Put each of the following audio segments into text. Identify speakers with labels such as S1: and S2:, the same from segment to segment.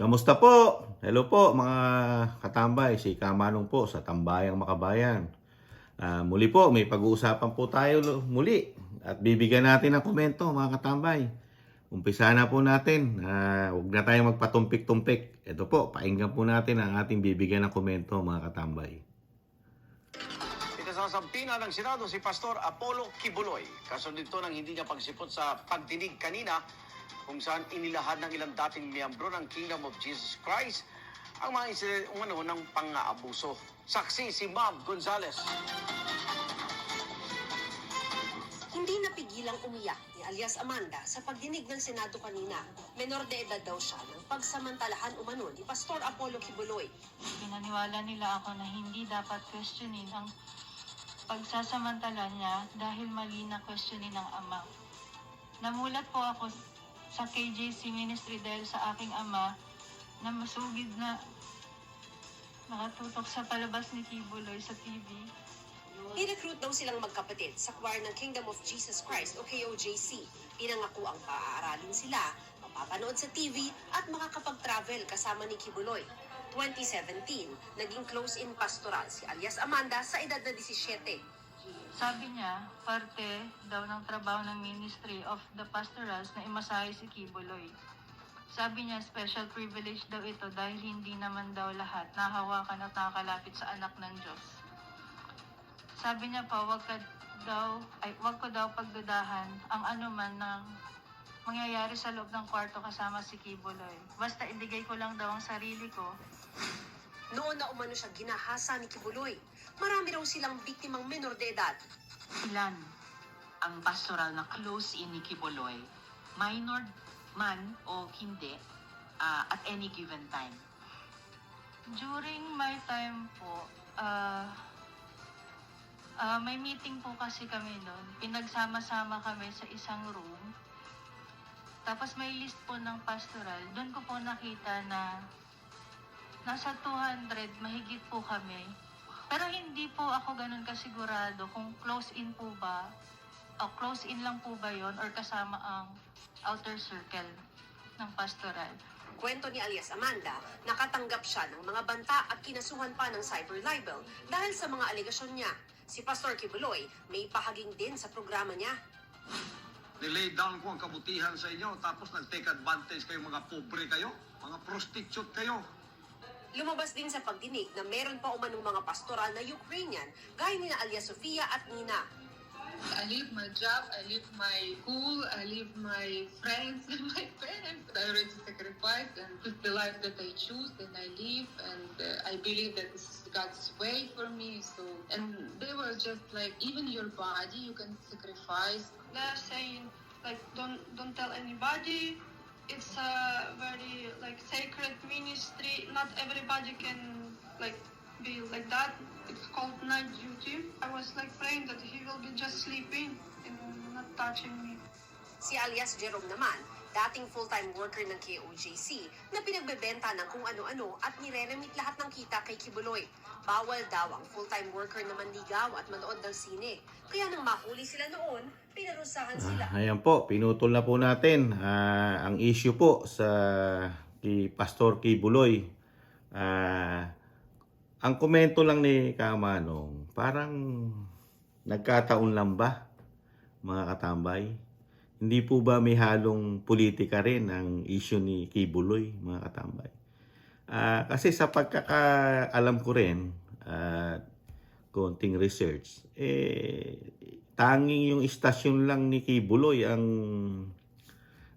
S1: Kamusta po? Hello po mga katambay, si Kamanong po sa Tambayang Makabayan. Ah, muli po, may pag-uusapan po tayo muli at bibigyan natin ng komento mga katambay. Umpisa na po natin, Ah, huwag na tayong magpatumpik-tumpik. Ito po, painggan po natin ang ating bibigyan ng komento mga katambay.
S2: Itasasampina ng Senado si Pastor Apollo Kibuloy. Kaso dito ng hindi niya pagsipot sa pagdinig kanina kung saan inilahad ng ilang dating miyembro ng Kingdom of Jesus Christ ang mga insidente umano ng pang-aabuso. Saksi si Mab Gonzales.
S3: Hindi napigilang umiyak ni alias Amanda sa pagdinig ng Senado kanina. Menor de edad daw siya ng pagsamantalahan umano ni Pastor Apollo Kibuloy.
S4: Pinaniwala nila ako na hindi dapat questionin ang pagsasamantala niya dahil mali na questionin ng ama. Namulat po ako sa KJC Ministry dahil sa aking ama na masugid na nakatutok sa palabas ni Kibuloy sa TV.
S3: Ni-recruit daw silang magkapatid sa choir ng Kingdom of Jesus Christ o KOJC. Pinangako ang paaaralin sila, mapapanood sa TV at makakapag-travel kasama ni Kibuloy. 2017, naging close-in pastoral si alias Amanda sa edad na 17.
S4: Sabi niya, parte daw ng trabaho ng Ministry of the Pastorals na imasahe si Kibuloy. Sabi niya, special privilege daw ito dahil hindi naman daw lahat nahawakan at nakakalapit sa anak ng Diyos. Sabi niya pa, wag ka daw, ay, wag ko daw pagdudahan ang anuman ng mangyayari sa loob ng kwarto kasama si Kibuloy. Basta ibigay ko lang daw ang sarili ko
S3: Noon na umano siya ginahasa ni Kibuloy. Marami raw silang biktimang menor de edad.
S5: ilan ang pastoral na close in ni Kiboloy, minor man o hindi, ah, at any given time.
S4: During my time po, ah ah, may meeting po kasi kami noon. Pinagsama-sama kami sa isang room. Tapos may list po ng pastoral. Doon ko po nakita na nasa 200, mahigit po kami. Pero hindi po ako ganun kasigurado kung close in po ba, o close in lang po ba yon or kasama ang outer circle ng pastoral.
S3: Kwento ni alias Amanda, nakatanggap siya ng mga banta at kinasuhan pa ng cyber libel dahil sa mga alegasyon niya. Si Pastor Kibuloy may pahaging din sa programa niya.
S6: nilay down ko ang kabutihan sa inyo, tapos nag-take advantage kayo, mga pobre kayo, mga prostitute kayo.
S3: Lumabas din sa pagdinig na meron pa umanong mga pastoral na Ukrainian gaya ni na alias Sofia at Nina.
S7: I leave my job, I leave my school, I leave my friends and my parents. I already sacrificed and took the life that I choose and I live and uh, I believe that this is God's way for me. So, and they were just like, even your body you can sacrifice.
S8: they're saying like don't don't tell anybody it's a very like sacred ministry. Not everybody can like be like that. It's called night duty. I was like praying that he will be just sleeping and not touching me.
S3: Si alias Jerome naman, dating full-time worker ng KOJC na pinagbebenta ng kung ano-ano at nire-remit lahat ng kita kay Kibuloy. Bawal daw ang full-time worker na manligaw at manood ng sine. Kaya nang mahuli sila noon, pinarusahan sila.
S1: Ah, ayan po, pinutol na po natin ah, ang issue po sa kay Pastor Kibuloy. Ah, ang komento lang ni Kamanong, parang nagkataon lang ba mga katambay? Hindi po ba may halong politika rin ang issue ni Kibuloy mga katambay? Ah, kasi sa pagkakaalam ko rin at konting research, eh, tanging yung istasyon lang ni Kibuloy ang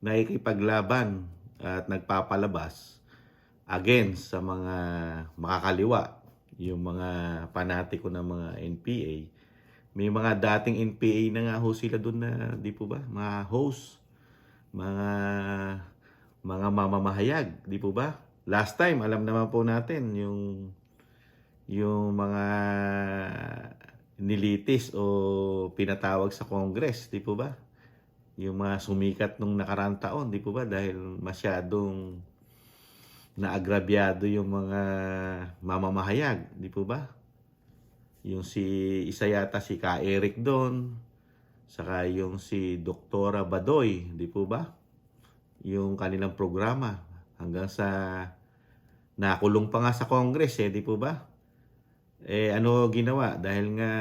S1: nakikipaglaban at nagpapalabas against sa mga makakaliwa, yung mga panatiko ng mga NPA. May mga dating NPA na nga ho sila doon na, di po ba? Mga host, mga mga mamamahayag, di po ba? Last time, alam naman po natin yung yung mga nilitis o pinatawag sa Congress, di po ba? Yung mga sumikat nung nakarang taon, di po ba? Dahil masyadong naagrabyado yung mga mamamahayag, di po ba? Yung si isa yata si Ka Eric doon, saka yung si Doktora Badoy, di po ba? Yung kanilang programa, hanggang sa nakulong pa nga sa Congress eh, di po ba? Eh ano ginawa? Dahil nga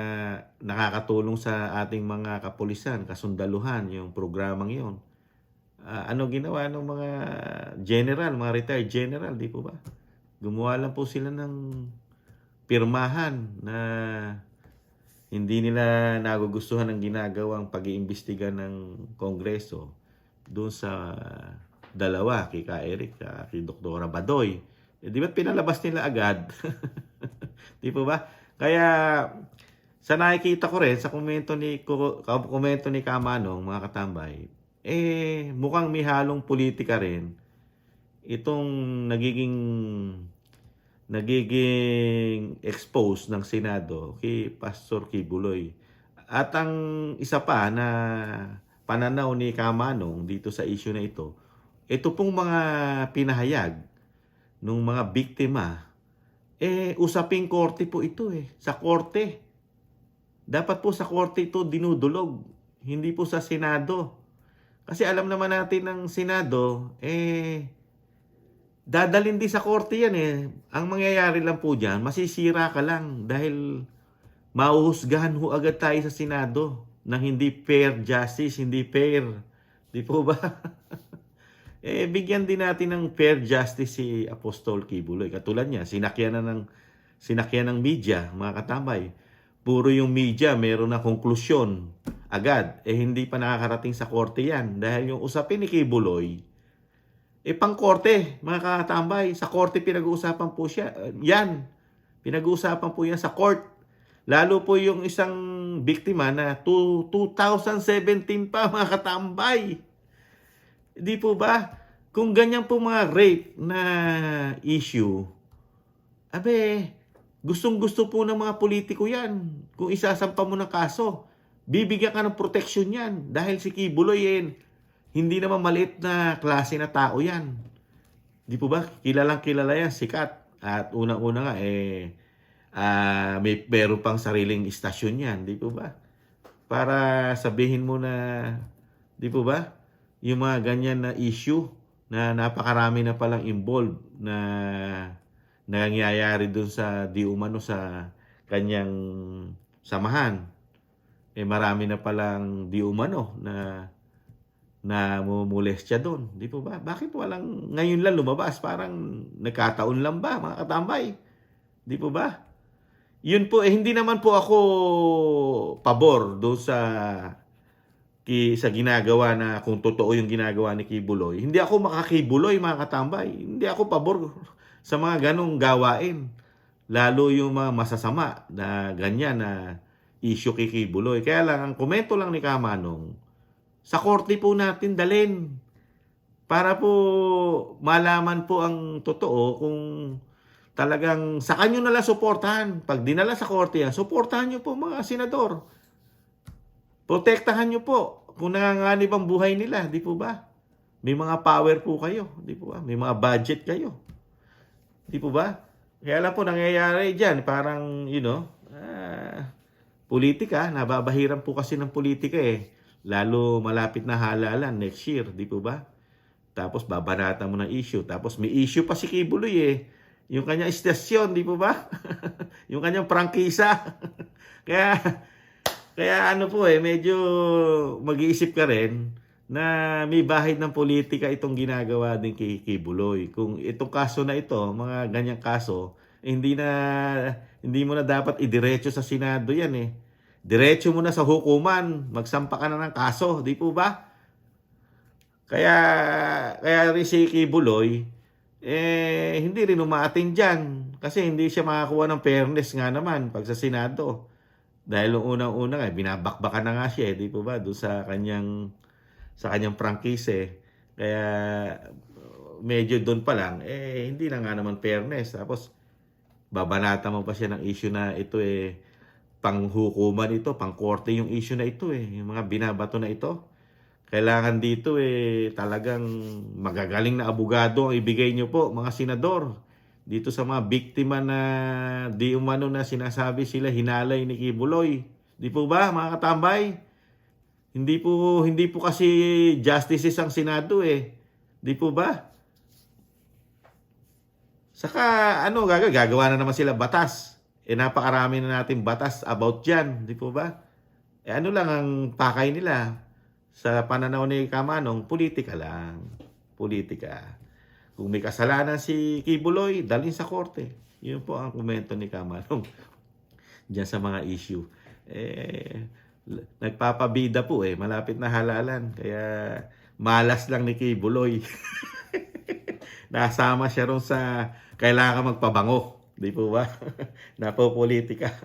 S1: nakakatulong sa ating mga kapulisan, kasundaluhan, yung programang yon. Ah, ano ginawa ng mga general, mga retired general, di po ba? Gumawa lang po sila ng pirmahan na hindi nila nagugustuhan ang ginagawang pag-iimbestiga ng Kongreso doon sa dalawa, kay Ka Eric, ka- kay Dr. Badoy. Eh, di ba't pinalabas nila agad? di po ba? Kaya sa nakikita ko rin sa komento ni komento ni Kamanong mga katambay, eh mukhang may halong politika rin itong nagiging nagiging expose ng Senado kay Pastor Kibuloy. At ang isa pa na pananaw ni Kamanong dito sa issue na ito, ito pong mga pinahayag ng mga biktima, eh usaping korte po ito eh, sa korte. Dapat po sa korte ito dinudulog, hindi po sa Senado. Kasi alam naman natin ng Senado, eh, dadalhin din sa korte yan eh. Ang mangyayari lang po dyan, masisira ka lang dahil mauhusgahan ho agad tayo sa Senado ng hindi fair justice, hindi fair. Di po ba? eh, bigyan din natin ng fair justice si Apostol Kibuloy. Katulad niya, sinakyan na ng, sinakyan ng media, mga katambay. Puro yung media, meron na konklusyon agad. Eh, hindi pa nakakarating sa korte yan. Dahil yung usapin ni Kibuloy, eh, pang-korte, mga katambay. Sa korte pinag-uusapan po siya. eh, Yan. Pinag-uusapan po yan sa court. Lalo po yung isang biktima na to 2017 pa, mga katambay. Di po ba? Kung ganyan po mga rape na issue, abe, gustong gusto po ng mga politiko yan. Kung isasampa mo ng kaso, bibigyan ka ng protection yan. Dahil si Kibuloy eh, hindi naman maliit na klase na tao yan. Di po ba? Kilalang kilala yan, sikat. At unang-una nga, eh, ah, may meron pang sariling istasyon yan. Di po ba? Para sabihin mo na, di po ba? Yung mga ganyan na issue na napakarami na palang involved na nangyayari dun sa di umano sa kanyang samahan. Eh marami na palang di umano na na mumulestya doon. Di po ba? Bakit walang ngayon lang lumabas? Parang nagkataon lang ba, mga katambay? Di po ba? Yun po, eh, hindi naman po ako pabor doon sa ki, sa ginagawa na kung totoo yung ginagawa ni Kibuloy. Hindi ako makakibuloy, mga katambay. Hindi ako pabor sa mga ganong gawain. Lalo yung mga masasama na ganyan na issue kay Kibuloy. Kaya lang, ang komento lang ni Kamanong, sa korte po natin dalin para po malaman po ang totoo kung talagang sa kanyo na lang suportahan. Pag dinala sa korte yan, suportahan nyo po mga senador. Protektahan nyo po kung nanganganib ang buhay nila, di po ba? May mga power po kayo, di po ba? May mga budget kayo. Di po ba? Kaya lang po nangyayari dyan, parang, you know, ah, politika, nababahiran po kasi ng politika eh. Lalo malapit na halalan next year, di po ba? Tapos babanatan mo ng issue. Tapos may issue pa si Kibuloy eh. Yung kanyang istasyon, di po ba? yung kanyang prangkisa. kaya, kaya ano po eh, medyo mag-iisip ka rin na may bahid ng politika itong ginagawa din kay Kibuloy. Kung itong kaso na ito, mga ganyang kaso, hindi na hindi mo na dapat idiretso sa Senado yan eh. Diretso mo na sa hukuman, magsampa ka na ng kaso, di po ba? Kaya, kaya rin si Kibuloy, eh, hindi rin umaating dyan. Kasi hindi siya makakuha ng fairness nga naman pag sa Senado. Dahil nung unang-una nga, binabakbakan na nga siya, eh, di po ba? Doon sa kanyang, sa kanyang prangkise. Kaya, medyo doon pa lang, eh, hindi na nga naman fairness. Tapos, babanata mo pa siya ng issue na ito eh, panghukuman ito, pangkorte yung issue na ito eh, yung mga binabato na ito. Kailangan dito eh talagang magagaling na abogado ang ibigay nyo po mga senador. Dito sa mga biktima na di umano na sinasabi sila hinalay ni Kibuloy. Di po ba mga katambay? Hindi po hindi po kasi justices ang Senado eh. Di po ba? Saka ano gaga gagawa na naman sila batas. Eh napakarami na natin batas about diyan, di po ba? Eh ano lang ang pakay nila sa pananaw ni Kamanong, politika lang. Politika. Kung may kasalanan si Kibuloy, dalhin sa korte. Yun po ang komento ni Kamanong diyan sa mga issue. Eh, nagpapabida po eh, malapit na halalan. Kaya malas lang ni Kibuloy. Nasama siya ron sa kailangan magpabango. Di po ba? Napopolitika.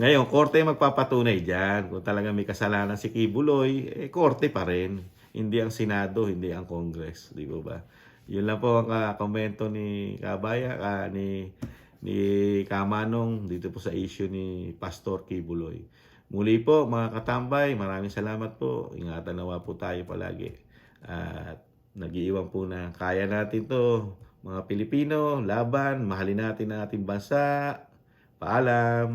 S1: Ngayon, korte magpapatunay dyan. Kung talaga may kasalanan si Kibuloy, eh, korte pa rin. Hindi ang Senado, hindi ang Congress. Di po ba? Yun lang po ang ah, komento ni Kabaya, ah, ni, ni Kamanong dito po sa issue ni Pastor Kibuloy. Muli po mga katambay, maraming salamat po. Ingatan nawa po tayo palagi. At nag-iiwan po na kaya natin to mga Pilipino, laban, mahalin natin ang ating bansa. Paalam!